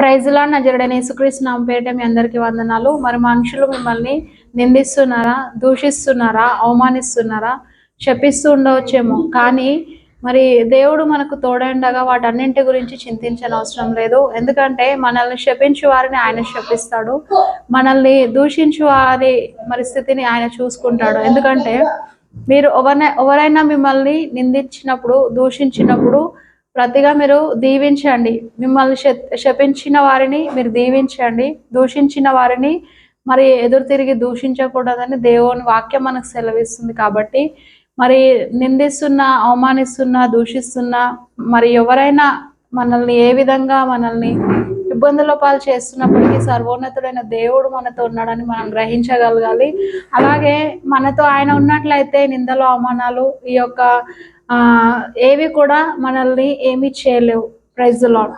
ప్రైజ్లా నజరుడైన యేసుక్రీస్తు నామ పేరిట మీ అందరికీ వందనాలు. మరి మనుషులు మిమ్మల్ని నిందిస్తున్నారా దూషిస్తున్నారా అవమానిస్తున్నారా శపిస్తూ ఉండవచ్చేమో. కానీ మరి దేవుడు మనకు తోడండగా వాటన్నింటి గురించి చింతించని అవసరం లేదు. ఎందుకంటే మనల్ని శపించు వారిని ఆయన శపిస్తాడు. మనల్ని దూషించు వారి మరి స్థితిని ఆయన చూసుకుంటాడు. ఎందుకంటే మీరు ఎవరైనా ఎవరైనా మిమ్మల్ని నిందించినప్పుడు దూషించినప్పుడు ప్రతిగా మీరు దీవించండి. మిమ్మల్ని శపించిన వారిని మీరు దీవించండి. దూషించిన వారిని మరి ఎదురు తిరిగి దూషించకూడదని దేవుని వాక్యం మనకు సెలవిస్తుంది కాబట్టి మరి నిందిస్తున్న అవమానిస్తున్న దూషిస్తున్నా మరి ఎవరైనా మనల్ని ఏ విధంగా మనల్ని ఇబ్బందుల పాలు చేస్తున్నప్పటికీ సర్వోన్నతుడైన దేవుడు మనతో ఉన్నాడని మనం గ్రహించగలగాలి. అలాగే మనతో ఆయన ఉన్నట్లయితే నిందలు అవమానాలు ఈ యొక్క ఆ, ఏవి కూడా మనల్ని ఏమీ చేయలేవు. Praise lord